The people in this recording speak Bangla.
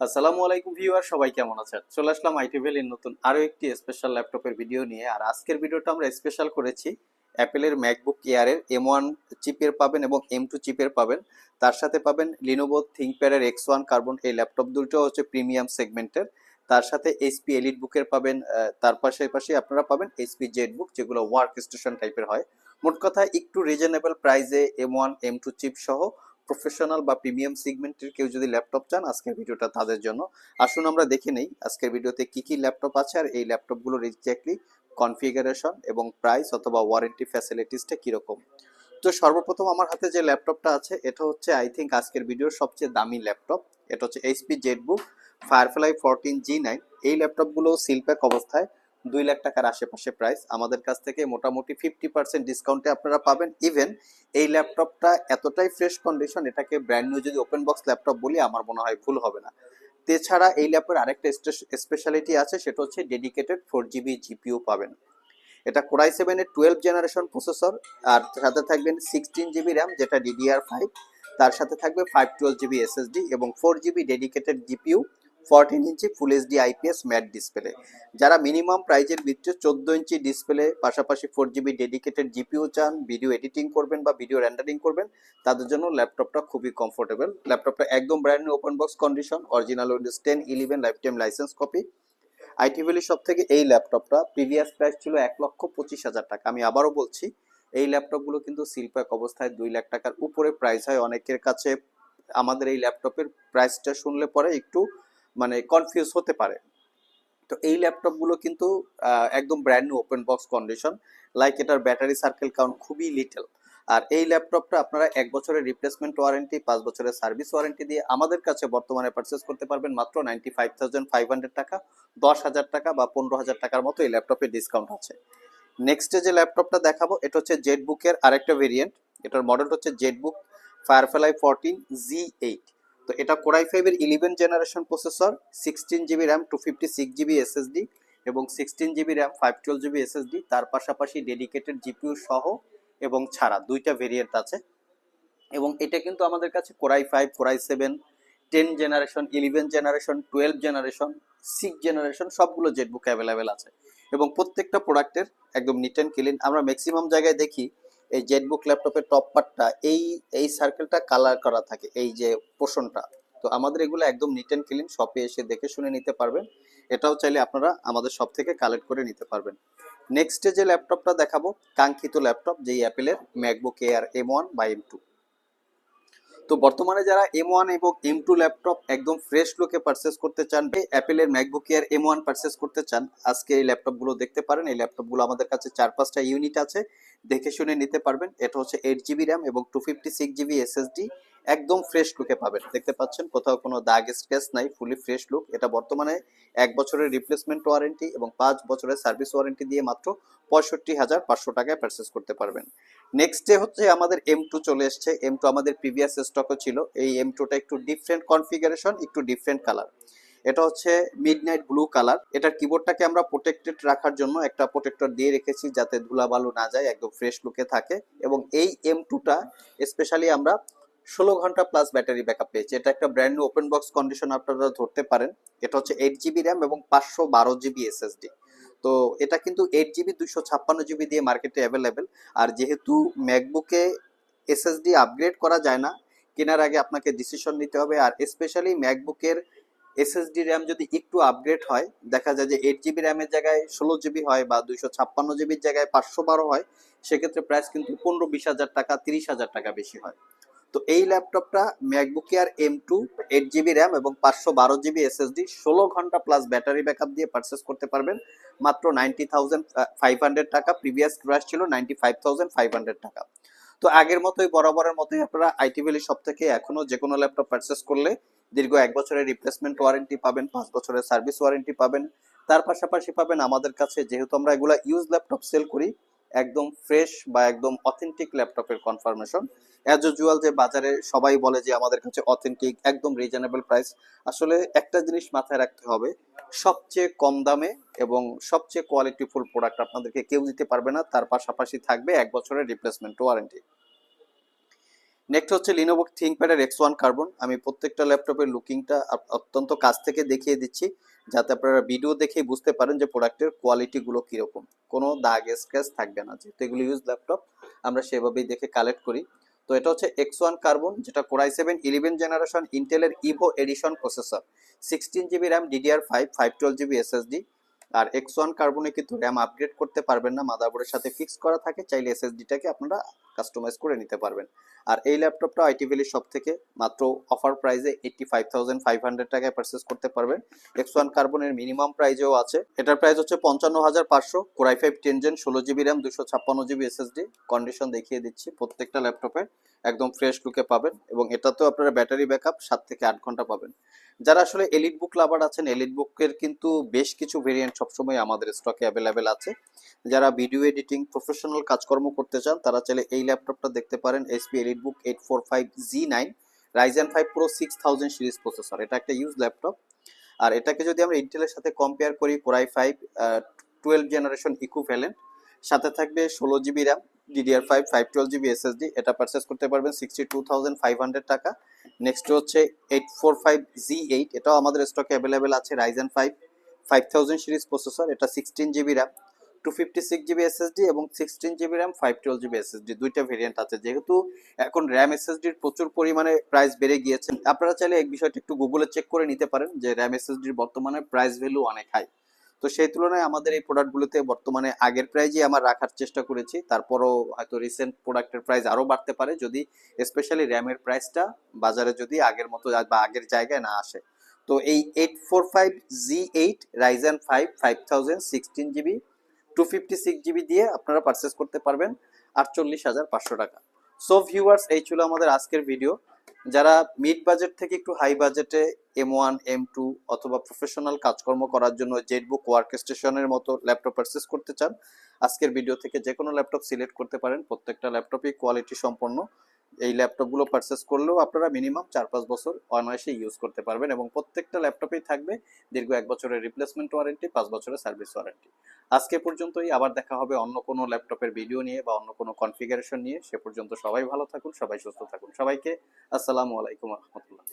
আসসালামু আলাইকুম ভিউয়ার, সবাই কেমন আছেন? চলে আসলাম আইটি ভ্যালির নতুন আরও একটি স্পেশাল ল্যাপটপের ভিডিও নিয়ে। আর আজকের ভিডিওটা আমরা স্পেশাল করেছি অ্যাপেলের ম্যাকবুক এয়ারের এম ওয়ান চিপের পাবেন এবং এম টু চিপের পাবেন। তার সাথে পাবেন লিনোভো থিঙ্কপ্যাডের এক্স ওয়ান কার্বন এই ল্যাপটপ দুটো হচ্ছে প্রিমিয়াম সেগমেন্টের তার সাথে এইচপি এলিট বুকের পাবেন তার পাশে পাশে আপনারা পাবেন এইচপি জেড বুক যেগুলো ওয়ার্ক স্টেশন টাইপের হয়। মোট কথা একটু রিজনেবল প্রাইসে M one M two chip সহ প্রফেশনাল বা প্রিমিয়াম সেগমেন্টের কেউ যদি ল্যাপটপ চান, আজকের ভিডিওটা তাদের জন্য। আসুন আমরা দেখে নেই, আজকের ভিডিওতে কি কি ল্যাপটপ আছে আর এই ল্যাপটপগুলোর এক্স্যাক্টলি কনফিগারেশন এবং প্রাইস অথবা ওয়ারেন্টি ফ্যাসিলিটিসটা কীরকম। তো সর্বপ্রথম আমার হাতে যে ল্যাপটপটা আছে, এটা হচ্ছে আই থিঙ্ক আজকের ভিডিওর সবচেয়ে দামি ল্যাপটপ এটা হচ্ছে HP ZBook Firefly fourteen G nine এই ল্যাপটপগুলো সিলপ্যাক অবস্থায়। দুই লাখ টাকার আশেপাশে প্রাইস আমাদের কাছ থেকে মোটামুটি ফিফটি পার্সেন্ট ডিসকাউন্টে আপনারা পাবেন। ইভেন এই ল্যাপটপটা এতটাই ফ্রেশ কন্ডিশন এটাকে ব্র্যান্ড নিউ যদি ওপেন বক্স ল্যাপটপ বলি, আমার মনে হয় ভুল হবে না। এছাড়া এই ল্যাপের আরেকটা স্পেশালিটি আছে, সেটা হচ্ছে ডেডিকেটেড ফোর জিবি জিপিও পাবেন। এটা কোরাই সেভেনের টুয়েলভ জেনারেশন প্রসেসর আর সাথে থাকবেন সিক্সটিন জিবি র্যাম যেটা ডিডিআর ফাইভ তার সাথে থাকবে ফাইভ টুয়েলভ জিবি এসএসডি এবং four GB dedicated GPU fourteen inch full HD IPS matte display যারা মিনিমাম প্রাইজের ভিতরে চোদ্দ ইঞ্চি ডিসপ্লে পাশাপাশি ফোর জিবি ডেডিকেটেড জিপিও চান ভিডিও এডিটিং করবেন বা ভিডিও রেন্ডারিং করবেন, তাদের জন্য ল্যাপটপটা খুবই কমফোর্টেবল ল্যাপটপটা একদম brand new open box condition original Windows ten eleven lifetime licence copy IT valley সব থেকে এই ল্যাপটপটা প্রিভিয়াস প্রাইস ছিল এক লক্ষ পঁচিশ হাজার টাকা। আমি আবারও বলছি, এই ল্যাপটপগুলো কিন্তু সিলপ্যাক অবস্থায় দুই লাখ টাকার উপরে প্রাইস হয় অনেকের কাছে। আমাদের এই ল্যাপটপের প্রাইসটা শুনলে পরে একটু মানে কনফিউজ হতে পারে। তো এই ল্যাপটপগুলো কিন্তু একদম brand new open box condition like এটার ব্যাটারি সার্কেল কাউন্ট খুবই লিটল আর এই ল্যাপটপটা আপনারা এক বছরের রিপ্লেসমেন্ট ওয়ারেন্টি পাঁচ বছরের সার্ভিস ওয়ারেন্টি দিয়ে আমাদের কাছে বর্তমানে পারচেস করতে পারবেন মাত্র ninety five thousand five hundred টাকা, দশ হাজার টাকা বা পনেরো হাজার টাকার মতো এই ল্যাপটপের ডিসকাউন্ট আছে। নেক্সটে যে ল্যাপটপটা দেখাবো, এটা হচ্ছে জেড বুকের আরেকটা ভেরিয়েন্ট এটার মডেল হচ্ছে ZBook Firefly fourteen G eight তো এটা কোরাই ফাইভের eleven generation processor sixteen GB RAM two fifty six GB SSD এবং sixteen GB RAM five twelve GB SSD তার পাশাপাশি ডেডিকেটেড জিপিউ সহ এবং ছাড়া দুইটা ভেরিয়েন্ট আছে। এবং এটা কিন্তু আমাদের কাছে core i five, core i seven ten generation eleven generation twelve generation six generation সবগুলো জেটবুক অ্যাভেলেবেল আছে। এবং প্রত্যেকটা প্রোডাক্টের একদম নিট অ্যান্ড ক্লিন আমরা ম্যাক্সিমাম জায়গায় দেখি এই জেটবুক ল্যাপটপের টপ পার্টটা এই এই সার্কেলটা কালার করা থাকে, এই যে পোর্শনটা তো আমাদের এগুলো একদম নিট অ্যান্ড ক্লিন শপে এসে দেখে শুনে নিতে পারবেন। এটাও চাইলে আপনারা আমাদের সব থেকে কালেক্ট করে নিতে পারবেন। নেক্সটে যে ল্যাপটপটা দেখাবো, কাঙ্ক্ষিত ল্যাপটপ যেই অ্যাপেলের ম্যাকবুক এয়ার এম ওয়ান বা এম টু তো বর্তমানে যারা এম ওয়ান এবং এম টু ল্যাপটপ একদম ফ্রেশ লুকে পারচেস করতে চান অ্যাপেলের MacBook Air M one purchase করতে চান, আজকে এই ল্যাপটপগুলো দেখতে পারেন। এই ল্যাপটপগুলো আমাদের কাছে চার পাঁচটা ইউনিট আছে, দেখে শুনে নিতে পারবেন। এটা হচ্ছে এইট জিবি র্যাম এবং two fifty six GB SSD একদম ফ্রেশ লুকে পাবেন। দেখতে পাচ্ছেন, কোথাও কোনো দাগ স্ক্র্যাচ নাই ফুলি ফ্রেশ লুক এটা বর্তমানে এক বছরের রিপ্লেসমেন্ট ওয়ারেন্টি এবং পাঁচ বছরের সার্ভিস ওয়ারেন্টি দিয়ে মাত্র পঁয়ষট্টি হাজার পাঁচশো টাকায় পারচেস করতে পারবেন। নেক্সট ডে হচ্ছে আমাদের এম টু চলে এসছে। এম টু আমাদের প্রিভিয়াস স্টকও ছিল। এই এম টুটা একটু ডিফারেন্ট কনফিগারেশন একটু ডিফারেন্ট কালার এটা হচ্ছে মিড নাইট ব্লু কালার এটার কিবোর্ডটাকে আমরা প্রোটেক্টেড রাখার জন্য একটা প্রোটেক্টর দিয়ে রেখেছি যাতে ধুলাবালু না যায়, একদম ফ্রেশ লুকে থাকে। এবং এই এম টুটা স্পেশালি আমরা ষোলো ঘণ্টা প্লাস ব্যাটারি ব্যাকআপ পেয়েছি। এটা একটা ব্র্যান্ড ওপেন বক্স কন্ডিশন আপনারা ধরতে পারেন। এটা হচ্ছে এইট জিবি র্যাম এবং পাঁচশো বারো জিবি এসএসডি তো এটা কিন্তু এইট জিবি দুইশো ছাপ্পান্ন জিবি দিয়ে মার্কেটে অ্যাভেলেবেল আর যেহেতু ম্যাকবুকে এসএসডি আপগ্রেড করা যায় না, কেনার আগে আপনাকে ডিসিশন নিতে হবে। আর স্পেশালি ম্যাকবুকের এসএসডি র্যাম যদি একটু আপগ্রেড হয়, দেখা যায় যে এইট জিবি র্যামের জায়গায় ষোলো জিবি হয় বা দুইশো ছাপ্পান্ন জিবির জায়গায় পাঁচশো বারো হয়, সেক্ষেত্রে প্রাইস কিন্তু পনেরো বিশ হাজার টাকা, তিরিশ হাজার টাকা বেশি হয়। তো এই ল্যাপটপটা MacBook Air M two eight GB RAM এবং পাঁচশো বারো জিবি এসএসডি ষোলো ঘণ্টা প্লাস ব্যাটারি ব্যাকআপ দিয়ে পারচেস করতে পারবেন। মাত্র নাইনটি থাউজেন্ড ফাইভ হান্ড্রেড টাকা। প্রিভিয়াস প্রাইস ছিল ninety five thousand five hundred টাকা। তো আগের মতোই, বরাবরের মতোই আপনারা আইটি ভ্যালি সব থেকে এখনও যে কোনো ল্যাপটপ পারচেস করলে দীর্ঘ এক বছরের রিপ্লেসমেন্ট ওয়ারেন্টি পাবেন, পাঁচ বছরের সার্ভিস ওয়ারেন্টি পাবেন। তার পাশাপাশি পাবেন আমাদের কাছে, যেহেতু আমরা এগুলা ইউজ ল্যাপটপ সেল করি একদম ফ্রেশ বা একদম অথেন্টিক ল্যাপটপের কনফার্মেশন অ্যাজ ইউজুয়াল যে বাজারে সবাই বলে যে আমাদের কাছে অথেন্টিক একদম রিজনেবল প্রাইস আসলে একটা জিনিস মাথায় রাখতে হবে, সবচেয়ে কম দামে এবং সবচেয়ে কোয়ালিটিফুল প্রোডাক্ট আপনাদেরকে কেউ দিতে পারবে না, তার পাশাপাশি থাকবে এক বছরের রিপ্লেসমেন্ট ওয়ারেন্টি নেক্সট হচ্ছে লিনোভো থিঙ্কপ্যাডের এক্স ওয়ান কার্বন আমি প্রত্যেকটা ল্যাপটপের লুকিংটা অত্যন্ত কাছ থেকে দেখিয়ে দিচ্ছি। যাতে আপনারা ভিডিও দেখেই বুঝতে পারেন যে প্রোডাক্টের কোয়ালিটিগুলো কীরকম। কোনো দাগ স্ক্র্যাচ থাকবে না। যেহেতু এগুলো ইউজ ল্যাপটপ আমরা সেভাবেই দেখে কালেক্ট করি। তো এটা হচ্ছে এক্স ওয়ান কার্বন যেটা core i seven eleven generation ইন্টেলের Evo edition processor sixteen GB RAM DDR five five twelve GB SSD আর এক্স ওয়ান কার্বনে কিন্তু র্যাম আপগ্রেড করতে পারবেন না মাদারবোর্ডের সাথে ফিক্স করা থাকে, চাইলে এসএসডিটাকে আপনারা কাস্টমাইজ করে নিতে পারবেন। আর এই ল্যাপটপটা আইটি ভ্যালির সব থেকে মাত্র অফার প্রাইসে eighty five thousand five hundred টাকায় পারচেস করতে পারবেন। এক্স ওয়ান কার্বনের মিনিমাম প্রাইজেও আছে। এটার প্রাইস হচ্ছে পঞ্চান্ন হাজার পাঁচশো। Core i five ten gen ষোলো জিবি র্যাম দুশো ছাপ্পান্ন জিবি এসএসডি কন্ডিশন দেখিয়ে দিচ্ছি প্রত্যেকটা ল্যাপটপে একদম ফ্রেশ লুকে পাবেন এবং এটাতেও আপনারা ব্যাটারি ব্যাকআপ সাত থেকে আট ঘণ্টা পাবেন। যারা আসলে এলিট বুক লাভার আছেন এলিট বুকের কিন্তু বেশ কিছু ভেরিয়েন্ট সবসময় আমাদের স্টকে অ্যাভেলেবেল আছে। যারা ভিডিও এডিটিং প্রফেশনাল কাজকর্ম করতে চান, তারা চাইলে এই ল্যাপটপটা দেখতে পারেন HP EliteBook eight four five G nine Ryzen five pro six thousand series processor এটা একটা ইউজ ল্যাপটপ আর এটাকে যদি আমরা ইন্টেলের সাথে কম্পেয়ার করি core i five twelve generation equivalent সাথে থাকবে ষোলো GB RAM DDR five five twelve GB SSD এটা পারচেস করতে পারবেন sixty two thousand five hundred টাকা নেক্সট হচ্ছে eight four five G eight এটাও আমাদের স্টকে অ্যাভেলেবেল আছে Ryzen five five thousand series processor এটা sixteen GB RAM two fifty six GB SSD এবং sixteen GB RAM five twelve GB SSD দুইটা ভেরিয়েন্ট আছে। যেহেতু এখন র্যাম এসএসডির প্রচুর পরিমাণে প্রাইস বেড়ে গিয়েছে, আপনারা চাইলে এই বিষয়টা একটু গুগলে চেক করে নিতে পারেন যে র্যাম এসএসডির বর্তমানে প্রাইস ভ্যালু অনেক হাই তো সেই তুলনায় আমাদের এই প্রোডাক্টগুলোতে বর্তমানে আগের প্রাইজই আমার রাখার চেষ্টা করেছি। তারপরও হয়তো রিসেন্ট প্রোডাক্টের প্রাইস আরও বাড়তে পারে যদি স্পেশালি র্যামের প্রাইসটা বাজারে যদি আগের মতো বা আগের জায়গায় না আসে। তো এই eight four five G eight Ryzen five five thousand sixteen GB two fifty six GB দিয়ে আপনারা পারচেস করতে পারবেন আটচল্লিশ হাজার পাঁচশো টাকা। সো ভিউয়ার্স এই ছিল আমাদের আজকের ভিডিও যারা মিড বাজেট থেকে একটু হাই বাজেটে এম ওয়ান এম টু অথবা প্রফেশনাল কাজকর্ম করার জন্য জেটবুক ওয়ার্ক স্টেশনের মতো ল্যাপটপ পারচেস করতে চান, আজকের ভিডিও থেকে যে কোনো ল্যাপটপ সিলেক্ট করতে পারেন। প্রত্যেকটা ল্যাপটপই কোয়ালিটি সম্পন্ন। এই ল্যাপটপগুলো পারচেস করলেও আপনারা মিনিমাম চার পাঁচ বছর অনায়াসে ইউজ করতে পারবেন এবং প্রত্যেকটা ল্যাপটপেই থাকবে দীর্ঘ এক বছরের রিপ্লেসমেন্ট ওয়ারেন্টি পাঁচ বছরের সার্ভিস ওয়ারেন্টি আজকে পর্যন্তই, আবার দেখা হবে অন্য কোনো ল্যাপটপের ভিডিও নিয়ে বা অন্য কোনো কনফিগারেশন নিয়ে। সে পর্যন্ত সবাই ভালো থাকুন, সবাই সুস্থ থাকুন। সবাইকে আসসালামু আলাইকুম রহমতুল্লাহ।